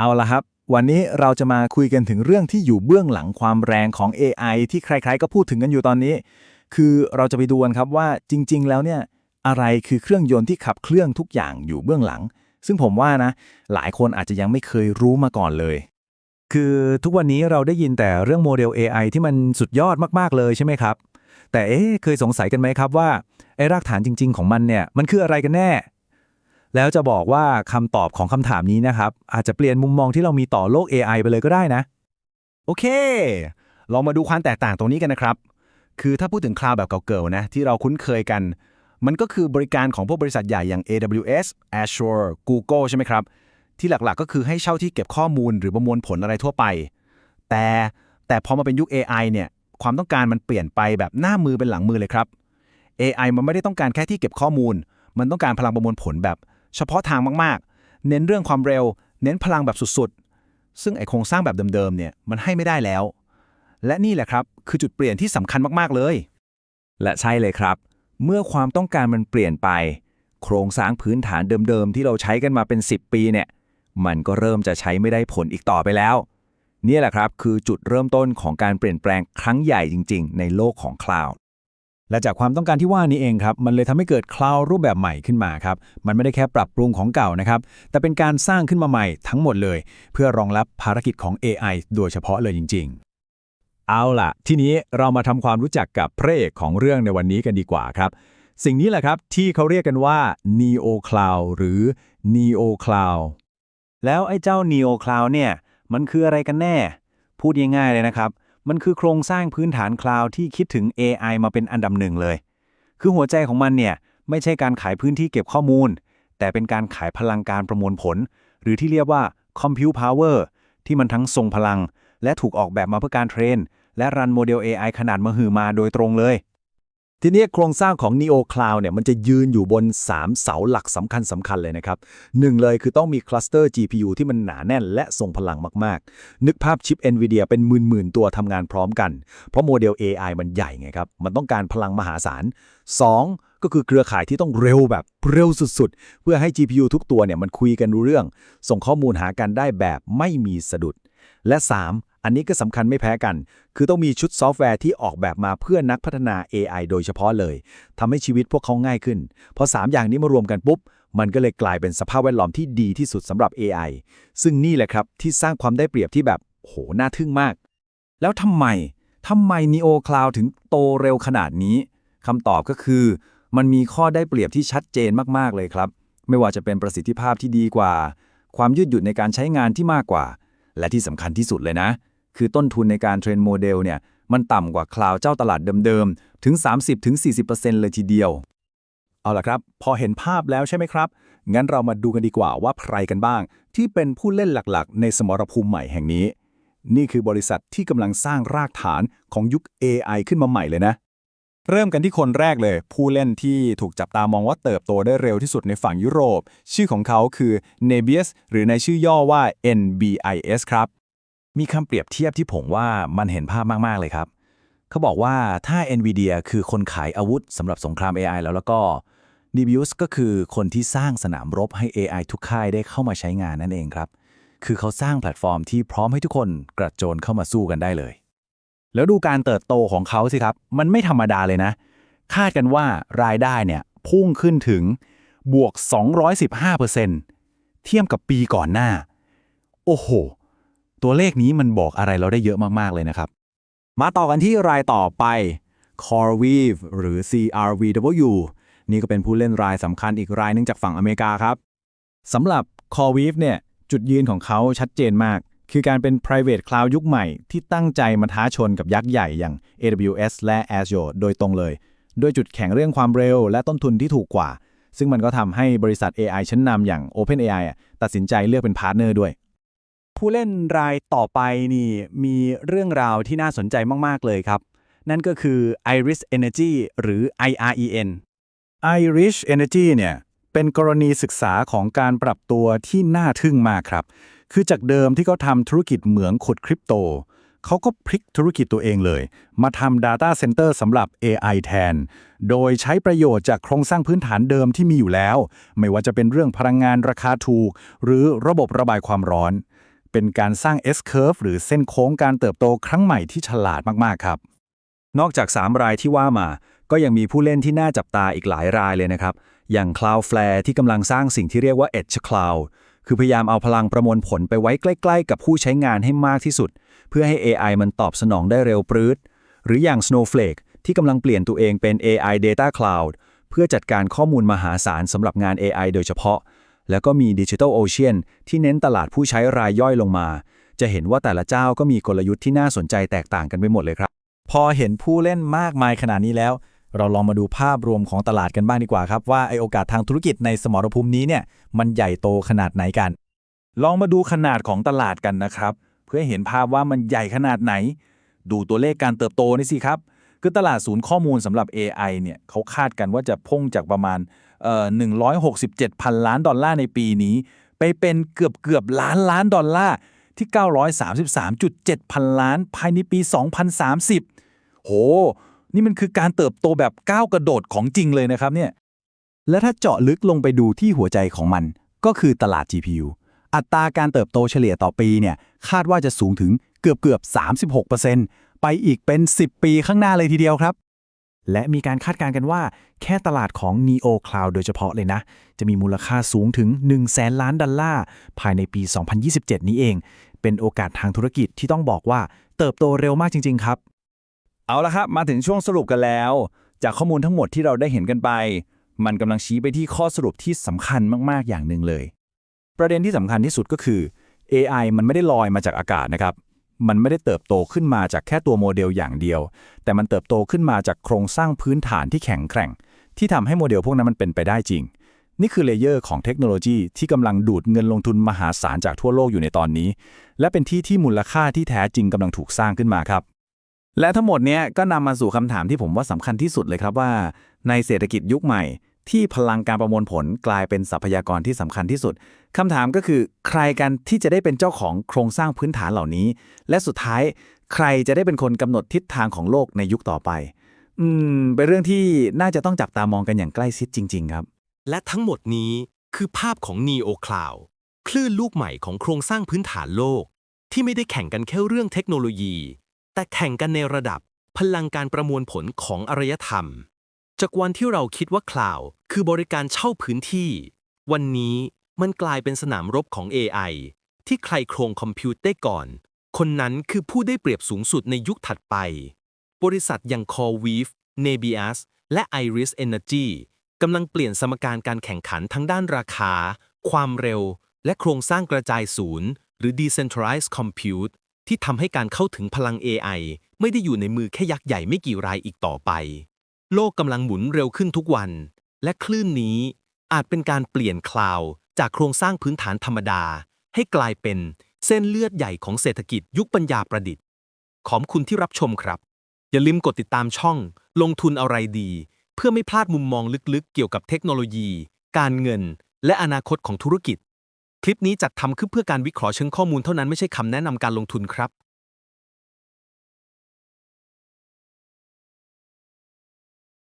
เอาละครับ วันนี้เราจะมาคุยกันถึงเรื่องที่อยู่เบื้องหลังความแรงของ AI ที่ใครๆ ก็พูดถึงกันอยู่ตอนนี้ คือเราจะไปดูกันครับว่าจริง ๆ แล้วเนี่ยอะไรคือเครื่องยนต์ที่ขับเคลื่อนทุกอย่างอยู่เบื้องหลัง ซึ่งผมว่านะ หลายคนอาจจะยังไม่เคยรู้มาก่อนเลย คือทุกวันนี้เราได้ยินแต่เรื่องโมเดล AI ที่มันสุดยอดมากๆเลยใช่ไหมครับ แต่เอ๊ะเคยสงสัยกันไหมครับว่าไอ้รากฐานจริง ๆ ของมันเนี่ยมันคืออะไรกันแน่ แล้วจะบอกว่าคำตอบของคำถามนี้นะครับ อาจจะเปลี่ยนมุมมองที่เรามีต่อโลก AI ไปเลยก็ได้นะ โอเค ลองมาดูความแตกต่างตรงนี้กันนะครับ คือถ้าพูดถึงคลาวด์แบบเก่าๆนะที่เราคุ้นเคยกัน มันก็คือบริการของพวกบริษัทใหญ่อย่าง AWS Azure Google ใช่ไหมครับ ที่หลักๆก็คือให้เช่าที่เก็บข้อมูลหรือประมวลผลอะไรทั่วไป แต่แต่พอมาเป็นยุค AI เนี่ยความต้องการมันเปลี่ยนไปแบบหน้ามือเป็นหลังมือเลยครับ AI มันไม่ได้ต้องการแค่ที่เก็บข้อมูล มันต้องการพลังประมวลผลแบบ เฉพาะทางมากๆ เน้นเรื่องความเร็ว เน้นพลังแบบสุดๆ ซึ่งไอโครงสร้างแบบเดิมๆเนี่ยมันให้ไม่ได้แล้ว และนี่แหละครับคือจุดเปลี่ยนที่สำคัญมากๆเลย และใช่เลยครับ เมื่อความต้องการมันเปลี่ยนไป โครงสร้างพื้นฐานเดิมๆ ที่เราใช้กันมาเป็น 10 ปีเนี่ยมันก็เริ่มจะใช้ไม่ได้ผลอีกต่อไปแล้วเนี่ยแหละครับ คือจุดเริ่มต้นของการเปลี่ยนแปลงครั้งใหญ่จริง ๆ ในโลกของคลาวด์ และจากความต้องการที่ว่านี้เองครับ มันเลยทำให้เกิดคลาวรูปแบบใหม่ขึ้นมาครับ มันไม่ได้แค่ปรับปรุงของเก่านะครับ แต่เป็นการสร้างขึ้นมาใหม่ทั้งหมดเลย เพื่อรองรับภารกิจของ AI โดยเฉพาะเลยจริง ๆ เอาล่ะ ทีนี้เรามาทำความรู้จักกับพระเอกของเรื่องในวันนี้กันดีกว่าครับ สิ่งนี้แหละครับที่เขาเรียกกันว่า Neo Cloud หรือ Neo Cloud แล้วไอ้เจ้า Neo Cloud เนี่ย มันคืออะไรกันแน่ พูดง่ายๆเลยนะครับ มันคือโครงสร้างพื้นฐานคลาวด์ที่คิดถึง AI มาเป็นอันดับหนึ่งเลย คือหัวใจของมันเนี่ยไม่ใช่การขายพื้นที่เก็บข้อมูล แต่เป็นการขายพลังการประมวลผล หรือที่เรียกว่า Compute Power ที่มันทั้งทรงพลัง และถูกออกแบบมาเพื่อการเทรน และรันโมเดล AI ขนาดมหึมาโดยตรงเลย ทีนี้โครงสร้างของ Neo Cloud เนี่ยมันจะยืนอยู่บน 3 เสาหลักสำคัญสำคัญเลยนะครับหนึ่งเลยคือต้องมีคลัสเตอร์ GPU ที่มันหนาแน่นและทรงพลังมากๆ นึกภาพชิป NVIDIA เป็นหมื่นๆตัวทำงานพร้อมกัน เพราะโมเดล AI มันใหญ่ไงครับ มันต้องการพลังมหาศาล 2 ก็คือเครือข่ายที่ต้องเร็วแบบเร็วสุดๆ เพื่อให้ GPU ทุกตัวเนี่ยมันคุยกันรู้เรื่อง ส่งข้อมูลหากันได้แบบไม่มีสะดุดและ 3 อันนี้ก็สำคัญไม่แพ้กัน คือต้องมีชุดซอฟต์แวร์ที่ออกแบบมาเพื่อนักพัฒนา AI โดยเฉพาะเลยทำให้ชีวิตพวกเขาง่ายขึ้น พอ 3 อย่างนี้มารวมกันปุ๊บ มันก็เลยกลายเป็นสภาพแวดล้อมที่ดีที่สุดสำหรับ AI ซึ่งนี่แหละครับที่สร้างความได้เปรียบที่แบบโหน่าทึ่งมาก แล้วทำไมทำไม Neo Cloud ถึงโตเร็วขนาดนี้คำตอบก็คือ มันมีข้อได้เปรียบที่ชัดเจนมากๆเลยครับ ไม่ว่าจะเป็นประสิทธิภาพที่ดีกว่า ความยืดหยุ่นในการใช้งานที่มากกว่า และที่สำคัญที่สุดเลยนะ คือต้นทุนในการเทรนโมเดลเนี่ยมันต่ำกว่าคลาวเจ้าตลาดเดิมๆ ถึง 30-40%เลยทีเดียว เอาล่ะครับ พอเห็นภาพแล้วใช่ไหมครับ งั้นเรามาดูกันดีกว่าว่าใครกันบ้าง ที่เป็นผู้เล่นหลักๆ ในสมรภูมิใหม่แห่งนี้ นี่คือบริษัทที่กำลังสร้างรากฐานของยุค AI ขึ้นมาใหม่เลยนะ เริ่มกันที่คนแรกเลย ผู้เล่นที่ถูกจับตามองว่าเติบโตได้เร็วที่สุดในฝั่งยุโรป ชื่อของเขาคือ Nebius หรือในชื่อย่อว่า NBIS ครับ มีคำเปรียบเทียบที่ผมว่ามันเห็นภาพมาก ๆ เลยครับ เขาบอกว่าถ้า NVIDIA คือคนขายอาวุธสำหรับสงคราม AI แล้วแล้วก็ Nebius ก็คือคนที่สร้างสนามรบให้ AI ทุกค่ายได้เข้ามาใช้งานนั่นเองครับ คือเขาสร้างแพลตฟอร์มที่พร้อมให้ทุกคนกระโจนเข้ามาสู้กันได้เลย แล้วดูการเติบโตของเขาสิครับ มันไม่ธรรมดาเลยนะ คาดกันว่ารายได้เนี่ยพุ่งขึ้นถึงบวก 215%เทียบกับปีก่อนหน้า โอ้โห ตัวเลขนี้มันบอกอะไรเราได้เยอะมาก ๆ เลยนะครับ มาต่อกันที่รายต่อไป CoreWeave หรือ CRVW นี่ก็เป็นผู้เล่นรายสำคัญอีกรายหนึงจากฝั่งอเมริกาครับสำหรับ CoreWeave เนี่ย จุดยืนของเขาชัดเจนมาก คือการเป็น private cloud ยุคใหม่ ที่ตั้งใจมาท้าชนกับยักษ์ใหญ่อย่าง AWS และ Azure โดยตรงเลย ด้วยจุดแข็งเรื่องความเร็ว และต้นทุนที่ถูกกว่า ซึ่งมันก็ทำให้บริษัท AI ชั้นนำอย่าง OpenAI ตัดสินใจเลือกเป็นพาร์ทเนอร์ด้วย ผู้เล่นรายต่อไปนี่มีเรื่องราวที่น่าสนใจมาก ๆ เลยครับ นั่นก็คือ Iris Energy หรือ IREN Irish Energy เนี่ยเป็นกรณีศึกษาของการปรับตัวที่น่าทึ่งมากครับ คือจากเดิมที่เขาทำธุรกิจเหมืองขุดคริปโต เขาก็พลิกธุรกิจตัวเองเลย มาทำ Data Center สำหรับ AI แทน โดยใช้ประโยชน์จากโครงสร้างพื้นฐานเดิมที่มีอยู่แล้ว ไม่ว่าจะเป็นเรื่องพลังงานราคาถูก หรือระบบระบายความร้อน เป็นการสร้าง S-curve หรือเส้นโค้งการเติบโตครั้งใหม่ที่ฉลาดมากๆครับ นอกจาก 3 รายที่ว่ามา ก็ยังมีผู้เล่นที่น่าจับตาอีกหลายรายเลยนะครับ อย่าง Cloudflare ที่กำลังสร้างสิ่งที่เรียกว่า Edge Cloud คือพยายามเอาพลังประมวลผลไปไว้ใกล้ ๆ กับผู้ใช้งานให้มากที่สุด เพื่อให้ AI มันตอบสนองได้เร็วปรื๊ดหรืออย่าง Snowflake ที่กำลังเปลี่ยนตัวเองเป็น AI Data Cloud เพื่อจัดการข้อมูลมหาศาลสำหรับงาน AI โดยเฉพาะ แล้วก็มี Digital Ocean ที่เน้นตลาดผู้ใช้รายย่อยลงมา จะเห็นว่าแต่ละเจ้าก็มีกลยุทธ์ที่น่าสนใจแตกต่างกันไปหมดเลยครับ พอเห็นผู้เล่นมากมายขนาดนี้แล้ว เราลองมาดูภาพรวมของตลาดกันบ้างดีกว่าครับ ว่าไอโอกาสทางธุรกิจในสมรภูมินี้เนี่ยมันใหญ่โตขนาดไหนกัน ลองมาดูขนาดของตลาดกันนะครับ เพื่อเห็นภาพว่ามันใหญ่ขนาดไหน ดูตัวเลขการเติบโตนี่สิครับคือตลาดศูนย์ข้อมูลสำหรับ AI เนี่ยเขาคาดกันว่าจะพุ่งจากประมาณ 167 พันล้านดอลลาร์ในปีนี้ ไปเป็นเกือบเกือบล้านล้านดอลลาร์ที่ 933.7 พันล้าน ภายในปี 2030 โห นี่มันคือการเติบโตแบบก้าวกระโดดของจริงเลยนะครับเนี่ย และถ้าเจาะลึกลงไปดูที่หัวใจของมัน ก็คือตลาด GPU อัตราการเติบโตเฉลี่ยต่อปีเนี่ยคาดว่าจะสูงถึงเกือบเกือบ 36%ไปอีกเป็น 10 ปีข้างหน้าเลยทีเดียวครับ และมีการคาดการณ์กันว่า แค่ตลาดของ Neo Cloud โดยเฉพาะเลยนะ จะมีมูลค่าสูงถึง 1 0 0 0 0แสนล้านดอลลาร์ ภายในปี 2027 นี้เอง เป็นโอกาสทางธุรกิจที่ต้องบอกว่าเติบโตเร็วมากจริง ๆ ครับ เอาละครับ มาถึงช่วงสรุปกันแล้ว จากข้อมูลทั้งหมดที่เราได้เห็นกันไป มันกำลังชี้ไปที่ข้อสรุปที่สำคัญมากๆอย่างหนึ่งเลย ประเด็นที่สำคัญที่สุดก็คือ AI มันไม่ได้ลอยมาจากอากาศนะครับ มันไม่ได้เติบโตขึ้นมาจากแค่ตัวโมเดลอย่างเดียว แต่มันเติบโตขึ้นมาจากโครงสร้างพื้นฐานที่แข็งแกร่ง ที่ทำให้โมเดลพวกนั้นมันเป็นไปได้จริง นี่คือเลเยอร์ของเทคโนโลยีที่กำลังดูดเงินลงทุนมหาศาลจากทั่วโลกอยู่ในตอนนี้ และเป็นที่ที่มูลค่าที่แท้จริงกำลังถูกสร้างขึ้นมาครับ และทั้งหมดนี้ก็นำมาสู่คำถามที่ผมว่าสำคัญที่สุดเลยครับว่า ในเศรษฐกิจยุคใหม่ ที่พลังการประมวลผลกลายเป็นทรัพยากรที่สำคัญที่สุดคำถามก็คือ ใครกันที่จะได้เป็นเจ้าของโครงสร้างพื้นฐานเหล่านี้ และสุดท้ายใครจะได้เป็นคนกำหนดทิศทางของโลกในยุคต่อไป อืม เป็นเรื่องที่น่าจะต้องจับตามองกันอย่างใกล้ชิดจริง ๆ ครับ และทั้งหมดนี้คือภาพของ Neo Cloud คลื่นลูกใหม่ของโครงสร้างพื้นฐานโลก ที่ไม่ได้แข่งกันแค่เรื่องเทคโนโลยี แต่แข่งกันในระดับพลังการประมวลผลของอารยธรรม จากวันที่เราคิดว่าคลาวคือบริการเช่าพื้นที่ วันนี้มันกลายเป็นสนามรบของ AI ที่ใครโครงคอมพิวเตอร์ก่อน คนนั้นคือผู้ได้เปรียบสูงสุดในยุคถัดไป บริษัทอย่าง CoreWeave, Nebius และ Iris Energy กำลังเปลี่ยนสมการการแข่งขันทั้งด้านราคา ความเร็ว และโครงสร้างกระจายศูนย์ หรือ Decentralized Compute ที่ทำให้การเข้าถึงพลัง AI ไม่ได้อยู่ในมือแค่ยักษ์ใหญ่ไม่กี่รายอีกต่อไป โลกกำลังหมุนเร็วขึ้นทุกวัน และคลื่นนี้อาจเป็นการเปลี่ยนคลาวจากโครงสร้างพื้นฐานธรรมดา ให้กลายเป็นเส้นเลือดใหญ่ของเศรษฐกิจยุคปัญญาประดิษฐ์ ขอบคุณที่รับชมครับ อย่าลืมกดติดตามช่อง ลงทุนอะไรดี เพื่อไม่พลาดมุมมองลึกๆ เกี่ยวกับเทคโนโลยี การเงิน และอนาคตของธุรกิจ คลิปนี้จัดทำขึ้นเพื่อการวิเคราะห์เชิงข้อมูลเท่านั้นไม่ใช่คำแนะนำการลงทุนครับ